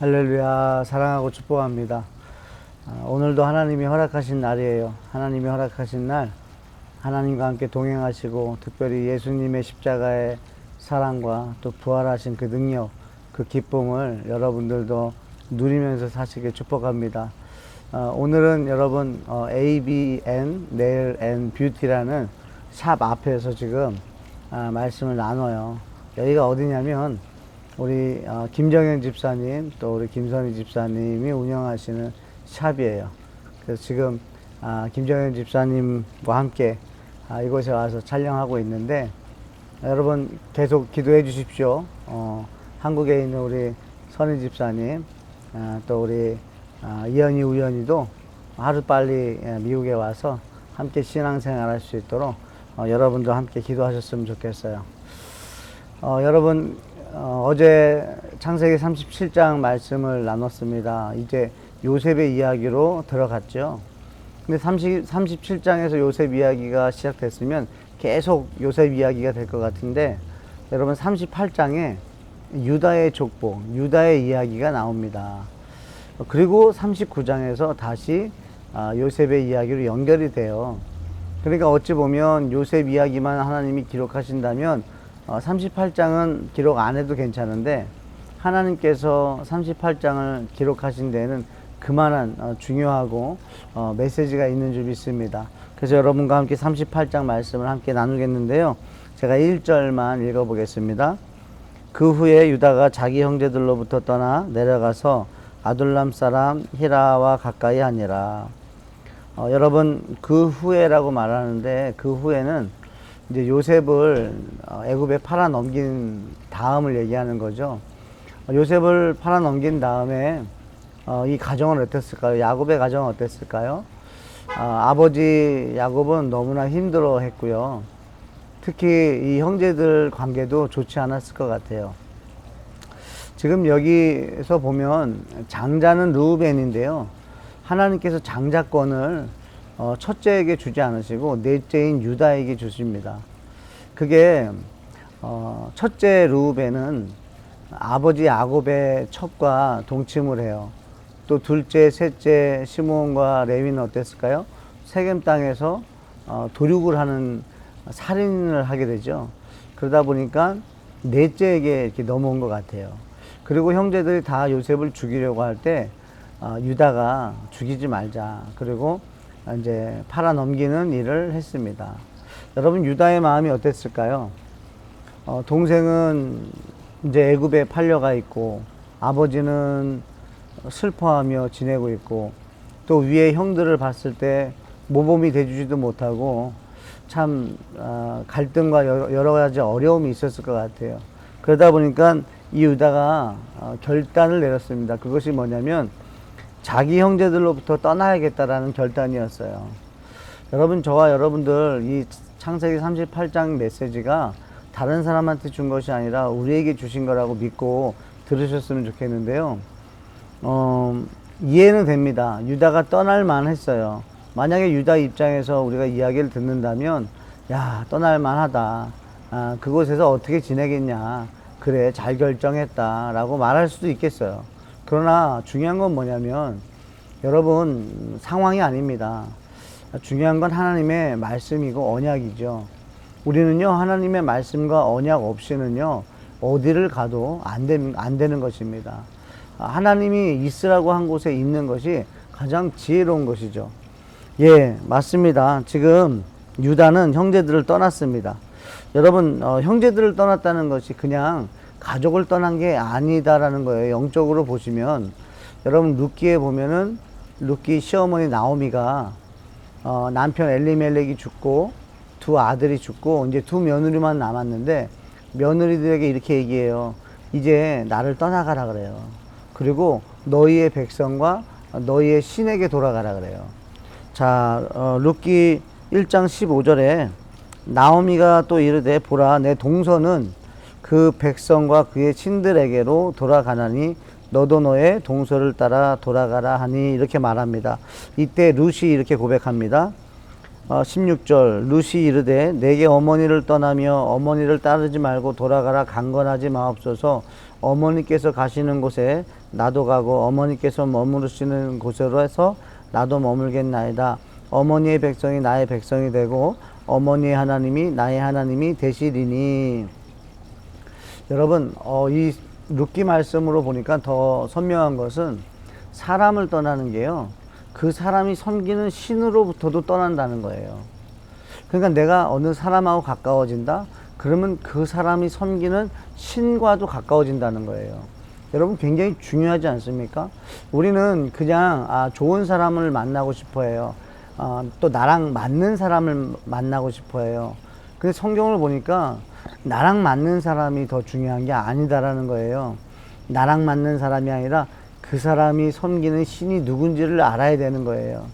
할렐루야 사랑하고 축복합니다. 아, 오늘도 하나님이 허락하신 날이에요. 하나님이 허락하신 날 하나님과 함께 동행하시고 특별히 예수님의 십자가의 사랑과 또 부활하신 그 능력 그 기쁨을 여러분들도 누리면서 사시길 축복합니다. 어, 오늘은 여러분 어, ABN Nail and Beauty라는 샵 앞에서 지금 아, 말씀을 나눠요. 여기가 어디냐면 우리 어, 김정현 집사님 또 우리 김선희 집사님이 운영하시는 샵이에요. 그래서 지금 아, 김정현 집사님과 함께 아, 이곳에 와서 촬영하고 있는데 여러분 계속 기도해 주십시오. 어, 한국에 있는 우리 선희 집사님 아, 또 우리 아, 이현희 우연히도 하루 빨리 예, 미국에 와서 함께 신앙생활 할 수 있도록 어, 여러분도 함께 기도하셨으면 좋겠어요. 어, 여러분 어, 제 창세기 37장 말씀을 나눴습니다. 이제 요셉의 이야기로 들어갔죠. 근데 30, 37장에서 요셉 이야기가 시작됐으면 계속 요셉 이야기가 될 것 같은데 여러분 38장에 유다의 족보, 유다의 이야기가 나옵니다. 그리고 39장에서 다시 아, 요셉의 이야기로 연결이 돼요. 그러니까 어찌 보면 요셉 이야기만 하나님이 기록하신다면 어, 38장은 기록 안 해도 괜찮은데 하나님께서 38장을 기록하신 데는 그만한 어, 중요하고 어, 메시지가 있는 줄 믿습니다. 그래서 여러분과 함께 38장 말씀을 함께 나누겠는데요. 제가 1절만 읽어보겠습니다. 그 후에 유다가 자기 형제들로부터 떠나 내려가서 아둘람 사람 히라와 가까이 하니라. 어, 여러분 그 후에라고 말하는데 그 후에는 이제 요셉을 어, 애굽에 팔아 넘긴 다음을 얘기하는 거죠. 어, 요셉을 팔아 넘긴 다음에 어, 이 가정은 어땠을까요? 야곱의 가정은 어땠을까요? 아, 아버지 야곱은 너무나 힘들어 했고요. 특히 이 형제들 관계도 좋지 않았을 것 같아요. 지금 여기서 보면 장자는 루벤인데요. 하나님께서 장자권을 어, 첫째에게 주지 않으시고 넷째인 유다에게 주십니다. 그게 어, 첫째 루벤은 아버지 야곱의 첩과 동침을 해요. 또 둘째, 셋째 시므온과 레위는 어땠을까요? 세겜 땅에서 어, 도륙을 하는 살인을 하게 되죠. 그러다 보니까 넷째에게 이렇게 넘어온 것 같아요. 그리고 형제들이 다 요셉을 죽이려고 할때 어, 유다가 죽이지 말자. 그리고 이제 팔아 넘기는 일을 했습니다. 여러분 유다의 마음이 어땠을까요? 어, 동생은 이제 애굽에 팔려가 있고 아버지는 슬퍼하며 지내고 있고 또 위에 형들을 봤을 때 모범이 돼주지도 못하고 참 어, 갈등과 여러, 가지 어려움이 있었을 것 같아요. 그러다 보니까 이 유다가 어, 결단을 내렸습니다. 그것이 뭐냐면 자기 형제들로부터 떠나야겠다라는 결단이었어요. 여러분 저와 여러분들 이 창세기 38장 메시지가 다른 사람한테 준 것이 아니라 우리에게 주신 거라고 믿고 들으셨으면 좋겠는데요. 어, 이해는 됩니다. 유다가 떠날 만했어요. 만약에 유다 입장에서 우리가 이야기를 듣는다면, 야, 떠날 만하다. 아, 그곳에서 어떻게 지내겠냐. 그래, 잘 결정했다. 라고 말할 수도 있겠어요. 그러나 중요한 건 뭐냐면, 여러분, 상황이 아닙니다. 중요한 건 하나님의 말씀이고 언약이죠. 우리는요, 하나님의 말씀과 언약 없이는요, 어디를 가도 안, 되, 안 되는 것입니다. 하나님이 있으라고 한 곳에 있는 것이 가장 지혜로운 것이죠. 예, 맞습니다. 지금 유다는 형제들을 떠났습니다. 여러분, 어, 형제들을 떠났다는 것이 그냥 가족을 떠난 게 아니다라는 거예요. 영적으로 보시면. 여러분, 루키에 보면은 루키 시어머니 나오미가 어, 남편 엘리멜렉이 죽고 두 아들이 죽고 이제 두 며느리만 남았는데 며느리들에게 이렇게 얘기해요. 이제 나를 떠나가라 그래요. 그리고 너희의 백성과 너희의 신에게 돌아가라 그래요. 자, 어, 룻기 1장 15절에 나오미가 또 이르되 보라 내 동서는 그 백성과 그의 신들에게로 돌아가나니 너도 너의 동서를 따라 돌아가라 하니 이렇게 말합니다. 이때 룻이 이렇게 고백합니다. 어, 16절 루시 이르되 내게 어머니를 떠나며 어머니를 따르지 말고 돌아가라 강건하지 마옵소서 어머니께서 가시는 곳에 나도 가고 어머니께서 머무르시는 곳으로 해서 나도 머물겠나이다 어머니의 백성이 나의 백성이 되고 어머니의 하나님이 나의 하나님이 되시리니 여러분 어, 이 룻기 말씀으로 보니까 더 선명한 것은 사람을 떠나는 게요. 그 사람이 섬기는 신으로부터도 떠난다는 거예요. 그러니까 내가 어느 사람하고 가까워진다? 그러면 그 사람이 섬기는 신과도 가까워진다는 거예요. 여러분 굉장히 중요하지 않습니까? 우리는 그냥 아, 좋은 사람을 만나고 싶어 해요. 아, 또 나랑 맞는 사람을 만나고 싶어 해요. 근데 성경을 보니까 나랑 맞는 사람이 더 중요한 게 아니다라는 거예요. 나랑 맞는 사람이 아니라 그 사람이 섬기는 신이 누군지를 알아야 되는 거예요.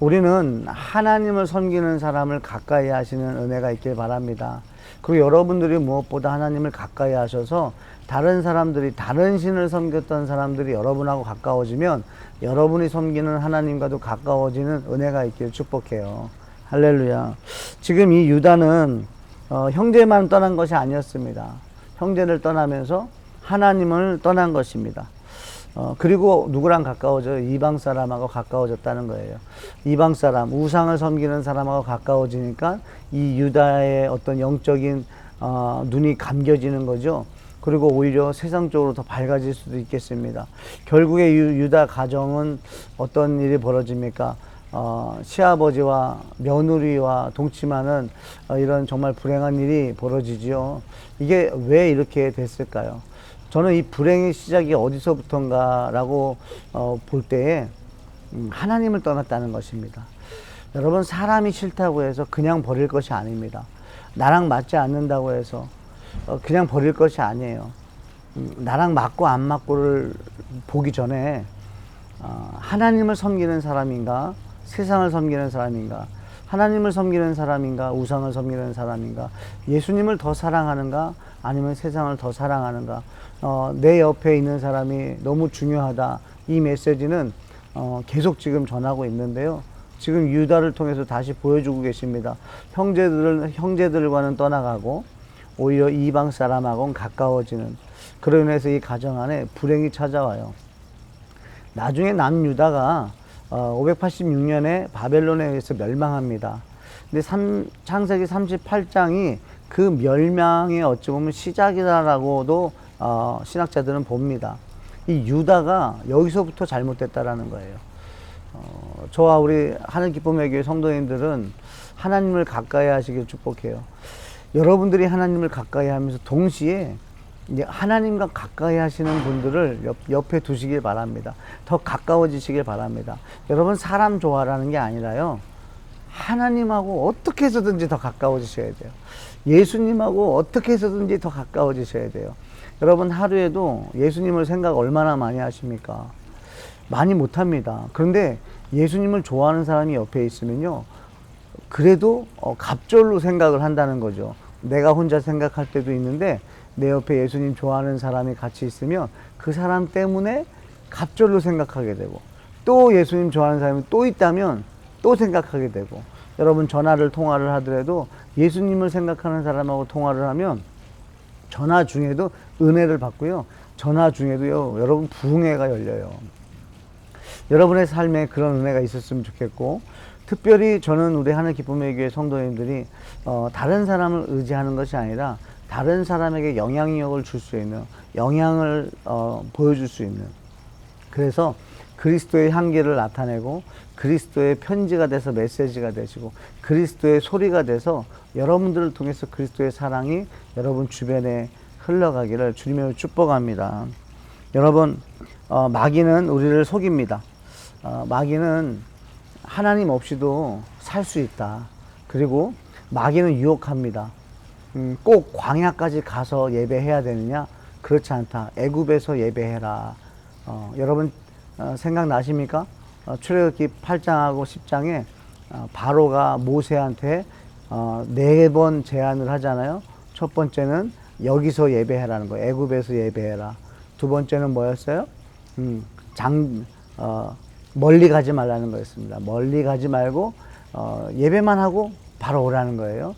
우리는 하나님을 섬기는 사람을 가까이 하시는 은혜가 있길 바랍니다. 그리고 여러분들이 무엇보다 하나님을 가까이 하셔서 다른 사람들이 다른 신을 섬겼던 사람들이 여러분하고 가까워지면 여러분이 섬기는 하나님과도 가까워지는 은혜가 있길 축복해요. 할렐루야. 지금 이 유다는 어, 형제만 떠난 것이 아니었습니다. 형제를 떠나면서 하나님을 떠난 것입니다. 어, 그리고 누구랑 가까워져요? 이방 사람하고 가까워졌다는 거예요. 이방 사람, 우상을 섬기는 사람하고 가까워지니까 이 유다의 어떤 영적인 어, 눈이 감겨지는 거죠. 그리고 오히려 세상적으로 더 밝아질 수도 있겠습니다. 결국에 유, 유다 가정은 어떤 일이 벌어집니까? 어, 시아버지와 며느리와 동침하는 어, 이런 정말 불행한 일이 벌어지지요. 이게 왜 이렇게 됐을까요? 저는 이 불행의 시작이 어디서부터인가라고 어, 볼 때에 음, 하나님을 떠났다는 것입니다. 여러분 사람이 싫다고 해서 그냥 버릴 것이 아닙니다. 나랑 맞지 않는다고 해서 어, 그냥 버릴 것이 아니에요. 음, 나랑 맞고 안 맞고를 보기 전에 어, 하나님을 섬기는 사람인가 세상을 섬기는 사람인가? 하나님을 섬기는 사람인가? 우상을 섬기는 사람인가? 예수님을 더 사랑하는가? 아니면 세상을 더 사랑하는가? 어, 내 옆에 있는 사람이 너무 중요하다. 이 메시지는 어, 계속 지금 전하고 있는데요. 지금 유다를 통해서 다시 보여주고 계십니다. 형제들 형제들과는 떠나가고 오히려 이방 사람하고는 가까워지는 그로 인해서 이 가정 안에 불행이 찾아와요. 나중에 남유다가 어, 586년에 바벨론에 의해서 멸망합니다. 근데 삼, 창세기 38장이 그 멸망의 어찌 보면 시작이다라고도 어, 신학자들은 봅니다. 이 유다가 여기서부터 잘못됐다라는 거예요. 어, 저와 우리 하늘 기쁨의 교회 성도님들은 하나님을 가까이 하시길 축복해요. 여러분들이 하나님을 가까이 하면서 동시에 이제 하나님과 가까이 하시는 분들을 옆, 옆에 두시길 바랍니다. 더 가까워지시길 바랍니다. 여러분 사람 좋아라는 게 아니라요. 하나님하고 어떻게 해서든지 더 가까워지셔야 돼요. 예수님하고 어떻게 해서든지 더 가까워지셔야 돼요. 여러분 하루에도 예수님을 생각 얼마나 많이 하십니까? 많이 못 합니다. 그런데 예수님을 좋아하는 사람이 옆에 있으면요. 그래도 어, 갑절로 생각을 한다는 거죠. 내가 혼자 생각할 때도 있는데 내 옆에 예수님 좋아하는 사람이 같이 있으면 그 사람 때문에 갑절로 생각하게 되고 또 예수님 좋아하는 사람이 또 있다면 또 생각하게 되고 여러분 전화를 통화를 하더라도 예수님을 생각하는 사람하고 통화를 하면 전화 중에도 은혜를 받고요. 전화 중에도요. 여러분 부흥회가 열려요. 여러분의 삶에 그런 은혜가 있었으면 좋겠고 특별히 저는 우리 하늘 기쁨의 교회 성도님들이 어, 다른 사람을 의지하는 것이 아니라 다른 사람에게 영향력을 줄 수 있는 영향을 어, 보여줄 수 있는 그래서 그리스도의 향기를 나타내고 그리스도의 편지가 돼서 메시지가 되시고 그리스도의 소리가 돼서 여러분들을 통해서 그리스도의 사랑이 여러분 주변에 흘러가기를 주님으로 축복합니다. 여러분 어, 마귀는 우리를 속입니다. 어, 마귀는 하나님 없이도 살 수 있다. 그리고 마귀는 유혹합니다. 음, 꼭 광야까지 가서 예배해야 되느냐? 그렇지 않다. 애굽에서 예배해라. 어, 여러분 어, 생각나십니까? 어, 출애굽기 8장하고 10장에 어, 바로가 모세한테 어, 네번 제안을 하잖아요. 첫 번째는 여기서 예배해라는 거예요. 애굽에서 예배해라. 두 번째는 뭐였어요? 음, 장 어, 멀리 가지 말라는 거였습니다. 멀리 가지 말고 어, 예배만 하고 바로 오라는 거예요.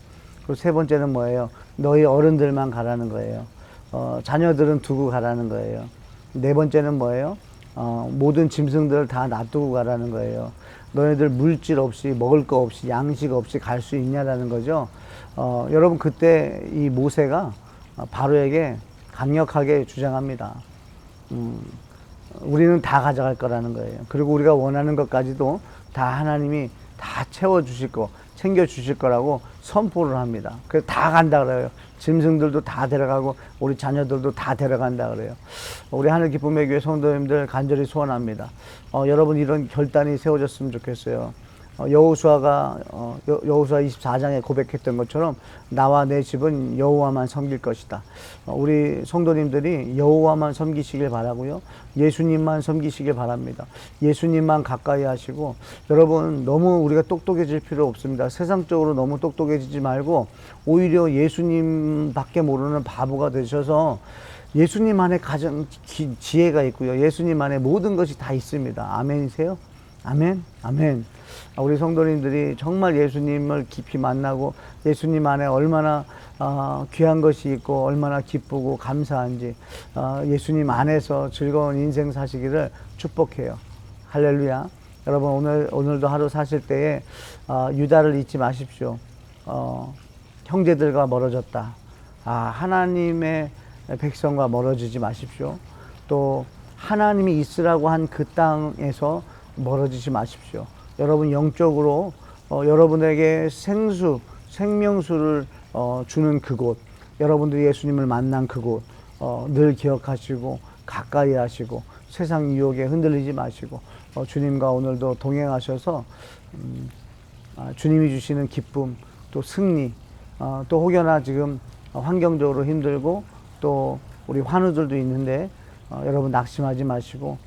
세 번째는 뭐예요? 너희 어른들만 가라는 거예요. 어, 자녀들은 두고 가라는 거예요. 네 번째는 뭐예요? 어, 모든 짐승들을 다 놔두고 가라는 거예요. 너희들 물질 없이 먹을 거 없이 양식 없이 갈 수 있냐라는 거죠. 어, 여러분 그때 이 모세가 바로에게 강력하게 주장합니다. 음, 우리는 다 가져갈 거라는 거예요. 그리고 우리가 원하는 것까지도 다 하나님이 다 채워 주실 거, 챙겨 주실 거라고 선포를 합니다. 그래서 다 간다 그래요. 짐승들도 다 데려가고 우리 자녀들도 다 데려간다 그래요. 우리 하늘 기쁨의 교회 성도님들 간절히 소원합니다. 어, 여러분 이런 결단이 세워졌으면 좋겠어요. 어, 여호수아가 어, 여- 여호수아 24장에 고백했던 것처럼 나와 내 집은 여호와만 섬길 것이다. 어, 우리 성도님들이 여호와만 섬기시길 바라고요. 예수님만 섬기시길 바랍니다. 예수님만 가까이 하시고 여러분 너무 우리가 똑똑해질 필요 없습니다. 세상적으로 너무 똑똑해지지 말고 오히려 예수님밖에 모르는 바보가 되셔서 예수님 안에 가장 기- 지혜가 있고요. 예수님 안에 모든 것이 다 있습니다. 아멘이세요? 아멘, 아멘. 아, 우리 성도님들이 정말 예수님을 깊이 만나고 예수님 안에 얼마나 아, 귀한 것이 있고 얼마나 기쁘고 감사한지 아, 예수님 안에서 즐거운 인생 사시기를 축복해요. 할렐루야. 여러분 오늘 오늘도 하루 사실 때에 아, 유다를 잊지 마십시오. 어, 형제들과 멀어졌다. 아, 하나님의 백성과 멀어지지 마십시오. 또 하나님이 있으라고 한 그 땅에서 멀어지지 마십시오. 여러분 영적으로 어, 여러분에게 생수, 생명수를 어, 주는 그곳, 여러분들이 예수님을 만난 그곳 어, 늘 기억하시고 가까이 하시고 세상 유혹에 흔들리지 마시고 어, 주님과 오늘도 동행하셔서 음, 아, 주님이 주시는 기쁨 또 승리 어, 또 혹여나 지금 어, 환경적으로 힘들고 또 우리 환우들도 있는데 어, 여러분 낙심하지 마시고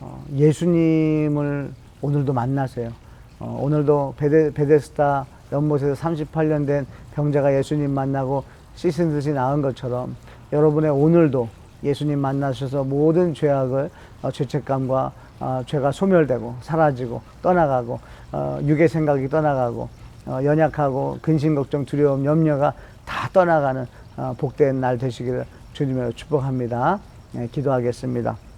어, 예수님을 오늘도 만나세요. 어, 오늘도 베데, 베데스다 연못에서 38년 된 병자가 예수님 만나고 씻은 듯이 나은 것처럼 여러분의 오늘도 예수님 만나셔서 모든 죄악을 어, 죄책감과 어, 죄가 소멸되고 사라지고 떠나가고 어, 육의 생각이 떠나가고 어, 연약하고 근심 걱정 두려움 염려가 다 떠나가는 어, 복된 날 되시기를 주님으로 축복합니다. 네, 기도하겠습니다.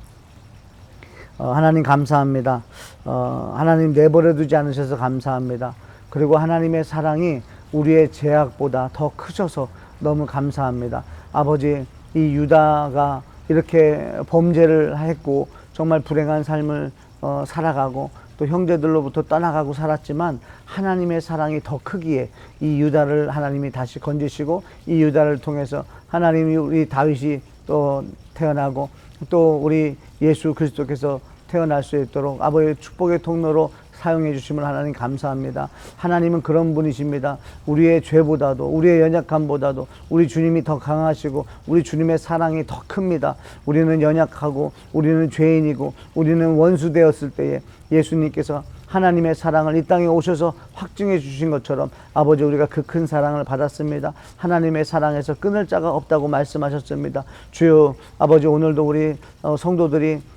어, 하나님 감사합니다. 어, 하나님 내버려 두지 않으셔서 감사합니다. 그리고 하나님의 사랑이 우리의 제약보다 더 크셔서 너무 감사합니다. 아버지, 이 유다가 이렇게 범죄를 했고 정말 불행한 삶을 어, 살아가고 또 형제들로부터 떠나가고 살았지만 하나님의 사랑이 더 크기에 이 유다를 하나님이 다시 건지시고 이 유다를 통해서 하나님이 우리 다윗이 또 태어나고 또 우리 예수 그리스도께서 태어날 수 있도록 아버지의 축복의 통로로 사용해 주심을 하나님 감사합니다. 하나님은 그런 분이십니다. 우리의 죄보다도 우리의 연약함보다도 우리 주님이 더 강하시고 우리 주님의 사랑이 더 큽니다. 우리는 연약하고 우리는 죄인이고 우리는 원수 되었을 때에 예수님께서 하나님의 사랑을 이 땅에 오셔서 확증해 주신 것처럼 아버지 우리가 그 큰 사랑을 받았습니다. 하나님의 사랑에서 끊을 자가 없다고 말씀하셨습니다. 주여 아버지 오늘도 우리 어, 성도들이 음,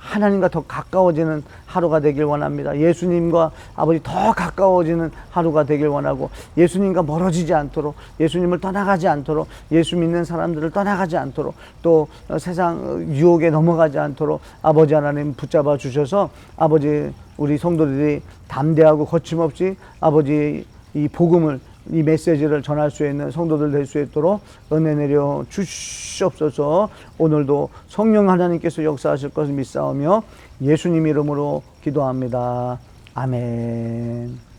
하나님과 더 가까워지는 하루가 되길 원합니다. 예수님과 아버지 더 가까워지는 하루가 되길 원하고 예수님과 멀어지지 않도록 예수님을 떠나가지 않도록 예수 믿는 사람들을 떠나가지 않도록 또 어, 세상 유혹에 넘어가지 않도록 아버지 하나님 붙잡아 주셔서 아버지 우리 성도들이 담대하고 거침없이 아버지 이 복음을 이 메시지를 전할 수 있는 성도들 될 수 있도록 은혜 내려 주시옵소서 오늘도 성령 하나님께서 역사하실 것을 믿사오며 예수님 이름으로 기도합니다. 아멘.